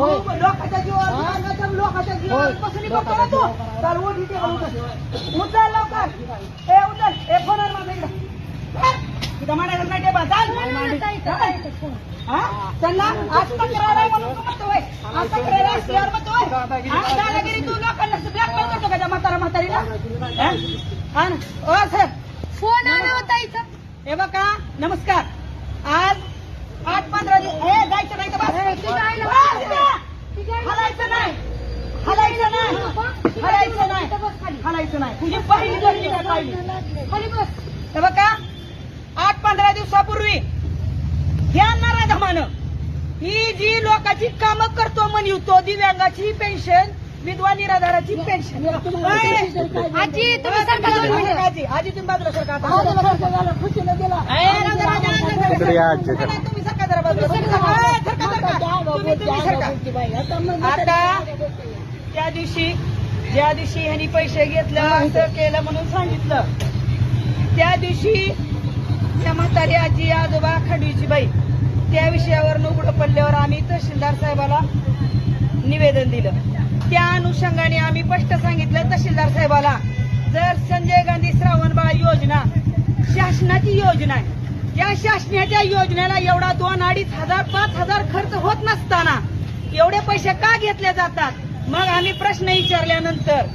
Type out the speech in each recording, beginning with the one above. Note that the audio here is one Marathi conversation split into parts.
लोकांच्या जीवावर हा? लोकांच्या जीवावर तू उठ इथे उचल उचल लवकर. ए उचल. ए फोनवर माझा इकडं. तिथं म्हणायचं नाही टेबल. चाल. हा? चल ना. आज तक्रार आहे म्हणून तू म्हणतोय आज तक्रार आहे असल्यावर म्हणतोय हा? दादागिरी तू लोकांना ब्लॅकमेल करतो का त्या म्हातारा म्हातारीला? हा? हा ना? ओ सर. फोन आला होता इथं. हे बघा नमस्कार. आज आठ पंधरा दिवस हे जायचं नाही तर बस. हलायचं नाही हलायचं नाही हलायचं नाही हलायचं नाही तुझी पहिली गर्दी काय पाहिली खाली बस बघा आठ पंधरा दिवसापूर्वी ह्या नराधमानं ही जी लोकांची कामं करतो म्हणतो दिव्यांगाची पेन्शन विधवा निराधाराची पेन्शन आजी तुम्ही. आजी तुम्ही बाजूला सरका आता. खुशीनं गेला ए, राजा, राजा, राजा, राजा. इकडे या आजी. नाही, नाही, तुम्ही सरका जरा बाजूला. तुम्ही. तुम्ही-. आता त्या दिवशी ज्या दिवशी ह्यांनी पैसे घेतलं असं केलं म्हणून सांगितलं त्या दिवशी त्या म्हातारी आजी आजोबा खंडवीची बाई त्या विषयावर उघडं पडल्यावर आम्ही तहसीलदार साहेबाला निवेदन दिलं त्या अनुषंगाने आम्ही स्पष्ट सांगितलं तहसीलदार साहेबाला जर संजय गांधी श्रावणबाळ योजना शासनाची योजना आहे या शासनाच्या योजनेला एवढा दोन अडीच हजार पाच हजार खर्च होत नसताना एवढे पैसे का घेतले जातात? मग आम्ही प्रश्न विचारल्यानंतर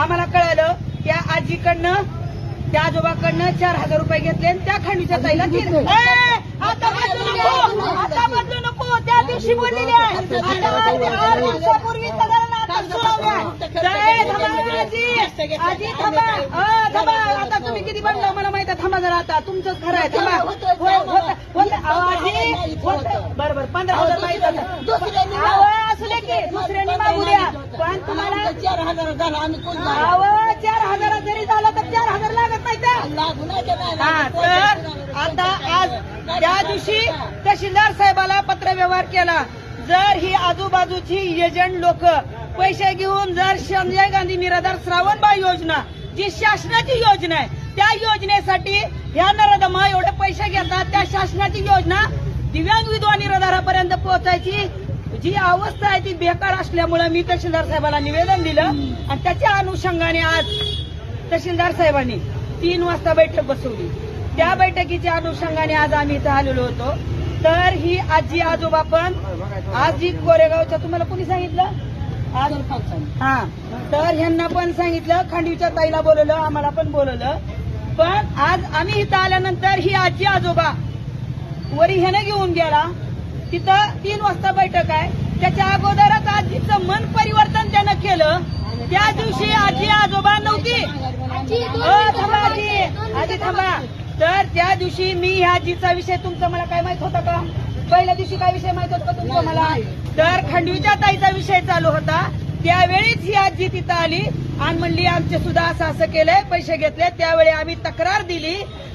आम्हाला कळालं त्या आजीकडनं त्या आजोबाकडनं चार हजार रुपये घेतले आणि त्या खंडीच्या ताईला दिले. ए, आता बदलू नको आता बदलू नको. त्या दिवशी बोललेली आहे. आता आठ आठ दिवसापूर्वी थांबा, आता तुम्ही किती बनला मला माहीत थांबा जरा आता तुमचंच खरं आहे थांबा बरोबर पंधरा हजार माहीत दुसऱ्यांनी की दुसऱ्यांनी मागू द्या पण तुम्हाला चार हजार झाला आम्ही चार हजार जरी झाला तर चार हजार लागत नाही तर तर आता आज त्या दिवशी तहसीलदार साहेबाला पत्र व्यवहार केला. जर ही आजूबाजूची एजंट लोक पैसे घेऊन जर संजय गांधी निराधार श्रावणबाळ योजना जी शासनाची योजना आहे त्या योजनेसाठी ह्या नरदमा एवढे पैसे घेतात त्या शासनाची योजना दिव्यांग विधवा निराधारापर्यंत पोहोचायची. जी अवस्था आहे ती बेकार असल्यामुळे मी तहसीलदार साहेबांना निवेदन दिलं. आणि त्याच्या अनुषंगाने आज तहसीलदार साहेबांनी तीन वाजता बैठक बसवली. त्या बैठकीच्या अनुषंगाने आज आम्ही इथं आलेलो होतो. तर ही आजी आजोबा पण आज जी कोरेगावच्या तुम्हाला कोणी सांगितलं? आज हा. तर ह्यांना पण सांगितलं खांडवीच्या ताईला बोलवलं आम्हाला पण बोलवलं. पण आज आम्ही इथं आल्यानंतर ही आजी आजोबा वरी ह्याने घेऊन गेला. तिथं तीन वाजता बैठक आहे. त्याच्या अगोदरच आजीचं मन परिवर्तन त्यानं केलं. त्या दिवशी आजी आजोबा नव्हती. थांबा. आजी. आजी थांबा. तर त्या दिवशी मी ह्या आजीचा विषय तुमचा मला काय माहीत होता का? पहिल्या दिवशी काय विषय माहीत होता का तुमचा मला? तर खंडवीच्या ताईचा विषय चालू होता. त्यावेळीच ही आजी तिथं आली. आणि म्हणली आमचे सुद्धा असं असं केलंय. पैसे घेतले. त्यावेळी आम्ही तक्रार दिली.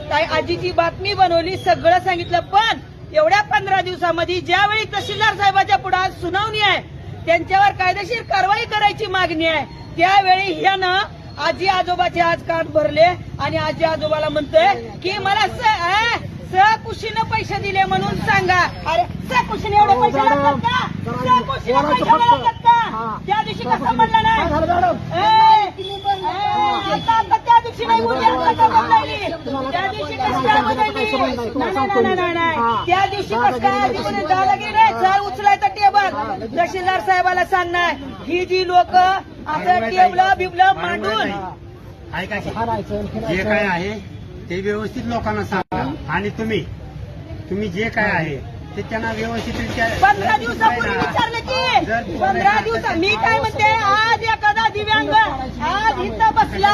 ताई आजीची बातमी बनवली सगळं सांगितलं. पण एवढ्या पंधरा दिवसामध्ये ज्यावेळी तहसीलदार साहेबाच्या पुढे आज सुनावणी आहे त्यांच्यावर कायदेशीर कारवाई करायची मागणी आहे त्यावेळी ह्यानं आजी आजोबाचे आज कान भरले आणि आजी आजोबाला म्हणतोय की मला स- ए, सहकुशीनं पैसे दिले म्हणून सांगा. अरे सहकुशीने एवढे पैसे लागतात का? सहकुशीने पैसे लागतात का? त्या दिवशी कसं म्हणलं नाही? आता त्या दिवशी नाही उद्या? त्या दिवशी कसं काय? नाही. त्या दिवशी कसं दादागिरी नाही, चल उचलायचं टेबल. तहसीलदार साहेबाला सांगणार. ही जी लोक असं टेबलं बिबलं मांडून. ऐका की, हाणायचं जे काय आहे ते व्यवस्थित लोकांना सांगा. आणि तुम्ही तुम्ही जे काय आहे ते त्यांना व्यवस्थितरित्या पंधरा दिवसापूर्वी विचारलं की पंधरा दिवसा मी काय म्हणते आज एखादा दिव्यांग आज इथं बसला.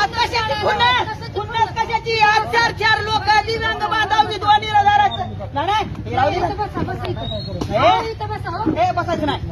आज कशाची खुन्नस खुन्नस कशाची? आज चार चार लोक दिव्यांग बांधव विधवा निराधाराचं नाही, राहू दे हे? बसायचं नाही.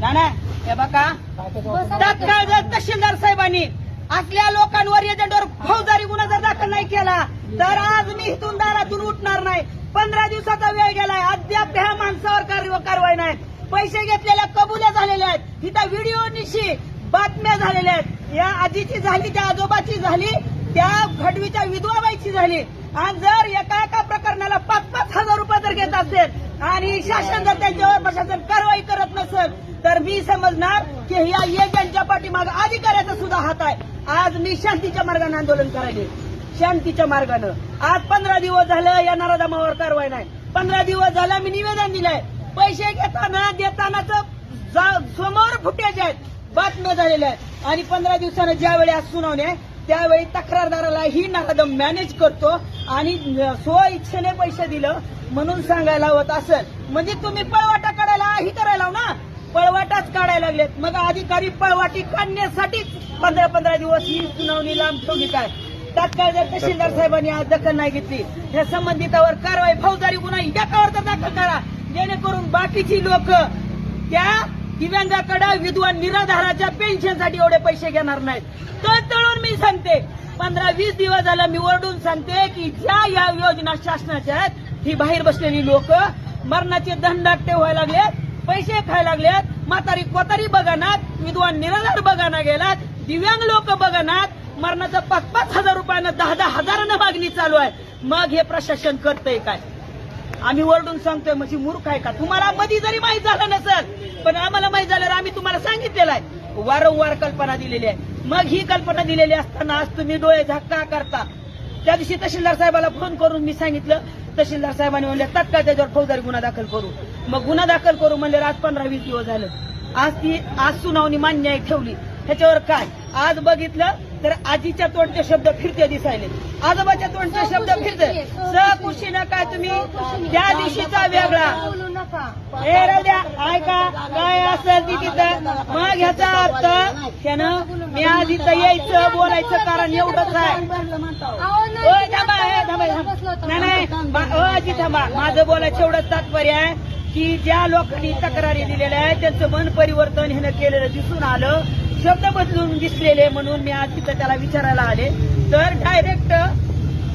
नाही, हे बघा. तात्काळ जर तहसीलदार साहेबांनी असल्या लोकांवर एजंटवर फौजदारी गुन्हा जर दाखल नाही केला तर आज मी इथून दारातून उठणार नाही. पंधरा दिवसाचा वेळ गेलाय. अद्याप ह्या माणसावर कार- कारवाई नाही. पैसे घेतलेल्या कबुल्या झालेल्या आहेत. इथं व्हिडिओ निशी बातम्या झालेल्या आहेत. या आजीची झाली त्या आजोबाची झाली त्या खडवीच्या विधवाबाईची झाली. आणि जर एका एका प्रकरणाला पाच पाच हजार रुपये जर घेत असेल आणि शासन जर त्यांच्यावर प्रशासन कारवाई करत नसेल तर मी समजणार की या एजंटच्या पाठीमाग अधिकाऱ्याचा सुद्धा हात आहे. आज मी शांतीच्या मार्गाने आंदोलन करायले. शांतीच्या मार्गानं. आज पंधरा दिवस झालं या नराधमावर कारवाई नाही. पंधरा दिवस झालं मी निवेदन दिलंय. पैसे घेताना देतानाच समोर फुटेज आहेत. बातम्या झालेल्या आहेत. आणि पंधरा दिवसानं ज्यावेळी आज सुनावणी आहे त्यावेळी तक्रारदाराला ही नराधम मॅनेज करतो आणि स्व इच्छेने पैसे दिलं म्हणून सांगायला होत असेल. म्हणजे तुम्ही पळवाटा काढायला ही करायला हो ना? पळवाटाच काढायला लागलेत. मग अधिकारी पळवाटी काढण्यासाठीच पंधरा पंधरा दिवस ही सुनावणी लांब ठेवली काय? तात्काळ जर तहसीलदार साहेबांनी आज दखल नाही घेतली या संबंधितावर कारवाई फौजदारी गुन्हा याच्यावर तर दाखल करा. जेणेकरून बाकीची लोक त्या दिव्यांगाकडे विधवा निराधाराच्या पेन्शनसाठी एवढे पैसे घेणार नाहीत. तर तळून मी सांगते पंधरा वीस दिवस झाला मी ओरडून सांगते की ज्या या योजना शासनाच्या आहेत ही बाहेर बसलेली लोक मरणाचे दंडाट्टे व्हायला लागलेत पैसे खायला लागलेत म्हातारी कोतारी बघानात विधवा निराधार बघाना गेलात दिव्यांग लोक बघानात मरणाचं पाच पाच हजार रुपयानं दहा दहा हजारानं मागणी चालू आहे. मग हे प्रशासन करतंय काय? आम्ही ओरडून सांगतोय म्हणजे मूर्ख आहे का? तुम्हाला मधी जरी माहीत झालं नसेल पण आम्हाला माहीत झाल्यावर आम्ही तुम्हाला सांगितलेलं आहे. वारंवार कल्पना दिलेली आहे. मग ही कल्पना दिलेली असताना आज तुम्ही डोळे झाका करता? त्या दिवशी तहसीलदार साहेबाला फोन करून मी सांगितलं तहसीलदार साहेबांनी म्हणले तत्काळ त्याच्यावर फौजदारी गुन्हा दाखल करू. मग गुन्हा दाखल करू म्हणले आज पंधरा वीस दिवस झालं. आज ती आज सुनावणी मान्य आहे ठेवली. ह्याच्यावर काय? आज बघितलं तर आजीच्या तोंडचे शब्द फिरते दिसायले. आजोबाच्या तोंडचे शब्द फिरते. सकुशीनं काय तुम्ही. त्या दिवशीचा वेगळा. नका. हे द्या. ऐका काय असेल ती तिथं. मग ह्याचा अर्थ त्यानं मी आज इथं यायचं बोलायचं कारण एवढंच आहे. नाही, हे, थांबा. माझं बोलायचं एवढंच तात्पर्य आहे की ज्या लोकांनी तक्रारी दिलेल्या आहेत त्यांचं मन परिवर्तन ह्यानं केलेलं दिसून आलं. शब्द बदलून दिसलेले म्हणून मी आज तिथं त्याला विचारायला आले. तर डायरेक्ट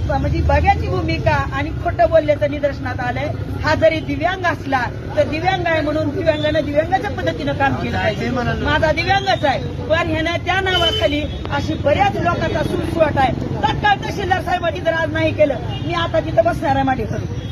म्हणजे बघ्याची भूमिका आणि खोटं बोलल्याचं निदर्शनात आलंय. हा जरी दिव्यांग असला तर दिव्यांग आहे म्हणून दिव्यांगानं दिव्यांगाच्या पद्धतीनं काम केलं पाहिजे. माझा दिव्यांगच आहे. पण ह्यानं त्या नावाखाली अशी बऱ्याच लोकांचा सुळसुळाट आहे. तात्काळ तहसीलदार साहेबांनी जर आज नाही केलं मी आता तिथं बसणार आहे माझ्याकडून